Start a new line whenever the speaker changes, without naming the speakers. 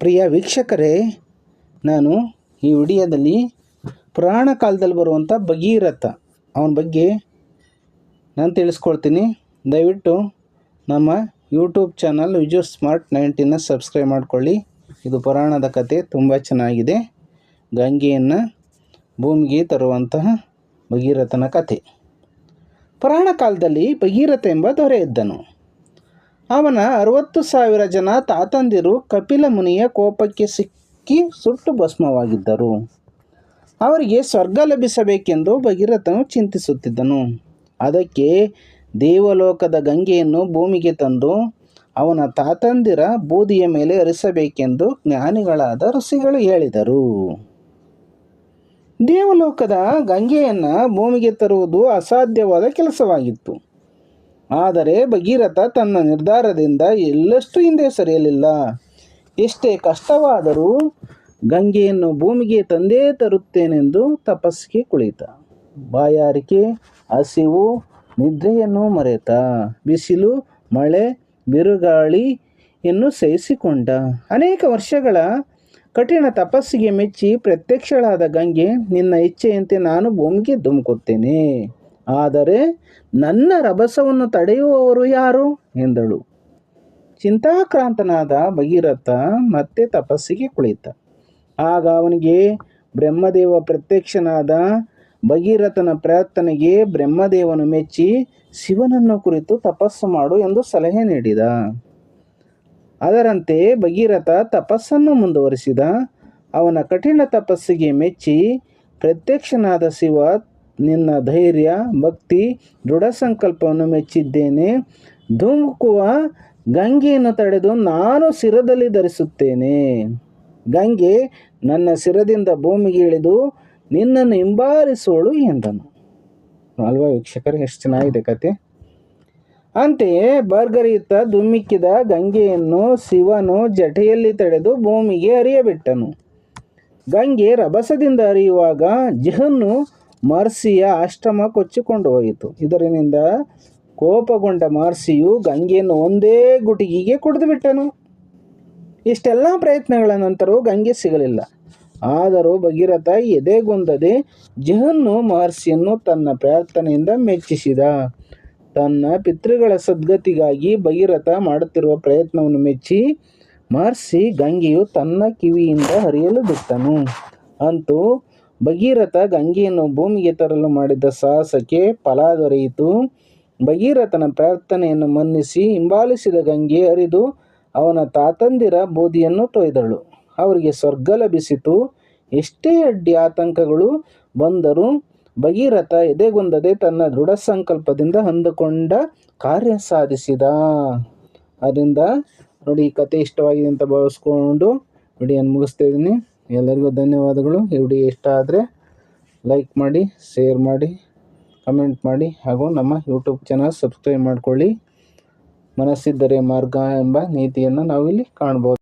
ಪ್ರಿಯ ವೀಕ್ಷಕರೇ, ನಾನು ಈ ವಿಡಿಯೋದಲ್ಲಿ ಪುರಾಣ ಕಾಲದಲ್ಲಿ ಬರುವಂಥ ಭಗೀರಥ, ಅವನ ಬಗ್ಗೆ ನಾನು ತಿಳಿಸ್ಕೊಳ್ತೀನಿ. ದಯವಿಟ್ಟು ನಮ್ಮ YouTube channel Viju smart nineteen subscribe ಮಾಡಿಕೊಳ್ಳಿ. ಇದು ಪುರಾಣದ ಕತೆ, ತುಂಬ ಚೆನ್ನಾಗಿದೆ. ಗಂಗೆಯನ್ನು ಭೂಮಿಗೆ ತರುವಂತಹ ಭಗೀರಥನ ಕತೆ. ಪುರಾಣ ಕಾಲದಲ್ಲಿ ಭಗೀರಥ ಎಂಬ ದೊರೆ ಇದ್ದನು. ಅವನ ಅರವತ್ತು ಸಾವಿರ ಜನ ತಾತಂದಿರು ಕಪಿಲ ಮುನಿಯ ಕೋಪಕ್ಕೆ ಸಿಕ್ಕಿ ಸುಟ್ಟು ಭಸ್ಮವಾಗಿದ್ದರು. ಅವರಿಗೆ ಸ್ವರ್ಗ ಲಭಿಸಬೇಕೆಂದು ಭಗೀರಥನು ಚಿಂತಿಸುತ್ತಿದ್ದನು. ಅದಕ್ಕೆ ದೇವಲೋಕದ ಗಂಗೆಯನ್ನು ಭೂಮಿಗೆ ತಂದು ಅವನ ತಾತಂದಿರ ಬೂದಿಯ ಮೇಲೆ ಅರಿಸಬೇಕೆಂದು ಜ್ಞಾನಿಗಳಾದ ಋಷಿಗಳು ಹೇಳಿದರು. ದೇವಲೋಕದ ಗಂಗೆಯನ್ನು ಭೂಮಿಗೆ ತರುವುದು ಅಸಾಧ್ಯವಾದ ಕೆಲಸವಾಗಿತ್ತು. ಆದರೆ ಭಗೀರಥ ತನ್ನ ನಿರ್ಧಾರದಿಂದ ಎಲ್ಲಷ್ಟು ಹಿಂದೆ ಸರಿಯಲಿಲ್ಲ. ಎಷ್ಟೇ ಕಷ್ಟವಾದರೂ ಗಂಗೆಯನ್ನು ಭೂಮಿಗೆ ತಂದೇ ತರುತ್ತೇನೆಂದು ತಪಸ್ಸಿಗೆ ಕುಳಿತ. ಬಾಯಾರಿಕೆ, ಹಸಿವು, ನಿದ್ರೆಯನ್ನು ಮರೆತ. ಬಿಸಿಲು, ಮಳೆ ಬಿರುಗಾಳಿಯನ್ನು ಸಹಿಸಿಕೊಂಡ. ಅನೇಕ ವರ್ಷಗಳ ಕಠಿಣ ತಪಸ್ಸಿಗೆ ಮೆಚ್ಚಿ ಪ್ರತ್ಯಕ್ಷಳಾದ ಗಂಗೆ, ನಿನ್ನ ಇಚ್ಛೆಯಂತೆ ನಾನು ಭೂಮಿಗೆ ಧುಮುಕುತ್ತೇನೆ. ಆದರೆ ನನ್ನ ರಭಸವನ್ನು ತಡೆಯುವವರು ಯಾರು? ಎಂದಳು. ಚಿಂತಾಕ್ರಾಂತನಾದ ಭಗೀರಥ ಮತ್ತೆ ತಪಸ್ಸಿಗೆ ಕುಳಿತ. ಆಗ ಅವನಿಗೆ ಬ್ರಹ್ಮದೇವ ಪ್ರತ್ಯಕ್ಷನಾದ ಭಗೀರಥನ ಪ್ರಾರ್ಥನೆಗೆ ಬ್ರಹ್ಮದೇವನು ಮೆಚ್ಚಿ, ಶಿವನನ್ನು ಕುರಿತು ತಪಸ್ಸು ಮಾಡು ಎಂದು ಸಲಹೆ ನೀಡಿದ. ಅದರಂತೆ ಭಗೀರಥ ತಪಸ್ಸನ್ನು ಮುಂದುವರಿಸಿದ. ಅವನ ಕಠಿಣ ತಪಸ್ಸಿಗೆ ಮೆಚ್ಚಿ, ಪ್ರತ್ಯಕ್ಷನಾದ ಶಿವ ನಿನ್ನ ಧೈರ್ಯ, ಭಕ್ತಿ, ದೃಢ ಸಂಕಲ್ಪವನ್ನು ಮೆಚ್ಚಿದ್ದೇನೆ. ಧುಮುಕುವ ಗಂಗೆಯನ್ನು ತಡೆದು ನಾನು ಶಿರದಲ್ಲಿ ಧರಿಸುತ್ತೇನೆ. ಗಂಗೆ ನನ್ನ ಶಿರದಿಂದ ಭೂಮಿಗೆ ಇಳಿದು ನಿನ್ನನ್ನು ಹಿಂಬಾರಿಸೋಳು ಎಂದನು. ಅಲ್ವಾ ವೀಕ್ಷಕರು, ಎಷ್ಟು ಚೆನ್ನಾಗಿದೆ ಕತೆ. ಅಂತೆಯೇ ಬರ್ಗರಿಯುತ್ತ ಧುಮ್ಮಿಕ್ಕಿದ ಗಂಗೆಯನ್ನು ಶಿವನು ಜಟೆಯಲ್ಲಿ ತಡೆದು ಭೂಮಿಗೆ ಅರಿಯಬಿಟ್ಟನು ಗಂಗೆ ರಭಸದಿಂದ ಹರಿಯುವಾಗ ಜಿಹನ್ನು ಮಹರ್ಷಿಯ ಆಶ್ರಮ ಕೊಚ್ಚಿಕೊಂಡು ಹೋಯಿತು. ಇದರಿಂದ ಕೋಪಗೊಂಡ ಮಹರ್ಷಿಯು ಗಂಗೆಯನ್ನು ಒಂದೇ ಗುಟಿಗೆಗೆ ಕುಡಿದು ಬಿಟ್ಟನು. ಇಷ್ಟೆಲ್ಲ ಪ್ರಯತ್ನಗಳ ನಂತರವೂ ಗಂಗೆ ಸಿಗಲಿಲ್ಲ. ಆದರೂ ಭಗೀರಥ ಎದೆಗೊಂದದೆ ಜಿಹನ್ನು ಮಹರ್ಷಿಯನ್ನು ತನ್ನ ಪ್ರಾರ್ಥನೆಯಿಂದ ಮೆಚ್ಚಿಸಿದ. ತನ್ನ ಪಿತೃಗಳ ಸದ್ಗತಿಗಾಗಿ ಭಗೀರಥ ಮಾಡುತ್ತಿರುವ ಪ್ರಯತ್ನವನ್ನು ಮೆಚ್ಚಿ ಮಹರ್ಷಿ ಗಂಗೆಯು ತನ್ನ ಕಿವಿಯಿಂದ ಹರಿಯಲು ಬಿಟ್ಟನು. ಅಂತೂ ಭಗೀರಥ ಗಂಗೆಯನ್ನು ಭೂಮಿಗೆ ತರಲು ಮಾಡಿದ ಸಾಹಸಕ್ಕೆ ಫಲ ದೊರೆಯಿತು. ಭಗೀರಥನ ಪ್ರಾರ್ಥನೆಯನ್ನು ಮನ್ನಿಸಿ ಹಿಂಬಾಲಿಸಿದ ಗಂಗೆ ಹರಿದು ಅವನ ತಾತಂದಿರ ಬೋಧಿಯನ್ನು ತೊಯ್ದಳು. ಅವರಿಗೆ ಸ್ವರ್ಗ ಲಭಿಸಿತು. ಎಷ್ಟೇ ಅಡ್ಡಿ ಆತಂಕಗಳು ಬಂದರೂ ಭಗೀರಥ ಎದೆಗೊಂದದೆ ತನ್ನ ದೃಢ ಸಂಕಲ್ಪದಿಂದ ಅಂದುಕೊಂಡ ಕಾರ್ಯ ಸಾಧಿಸಿದ. ಅದರಿಂದ ನೋಡಿ ಈ ಕತೆ ಇಷ್ಟವಾಗಿದೆ ಅಂತ ಭಾವಿಸ್ಕೊಂಡು ವಿಡಿಯೋನ ಮುಗಿಸ್ತಾ ಇದ್ದೀನಿ. ಎಲ್ಲರಿಗೂ ಧನ್ಯವಾದಗಳು. ಈ ವಿಡಿಯೋ ಇಷ್ಟ ಆದರೆ ಲೈಕ್ ಮಾಡಿ ಶೇರ್ ಮಾಡಿ ಕಮೆಂಟ್ ಮಾಡಿ, ಹಾಗೂ ನಮ್ಮ ಯೂಟ್ಯೂಬ್ ಚಾನಲ್ ಸಬ್ಸ್ಕ್ರೈಬ್ ಮಾಡಿಕೊಳ್ಳಿ. ಮನಸ್ಸಿದ್ದರೆ ಮಾರ್ಗ ಎಂಬ ನೀತಿಯನ್ನು ನಾವಿಲ್ಲಿ ಕಾಣ್ಬೋದು.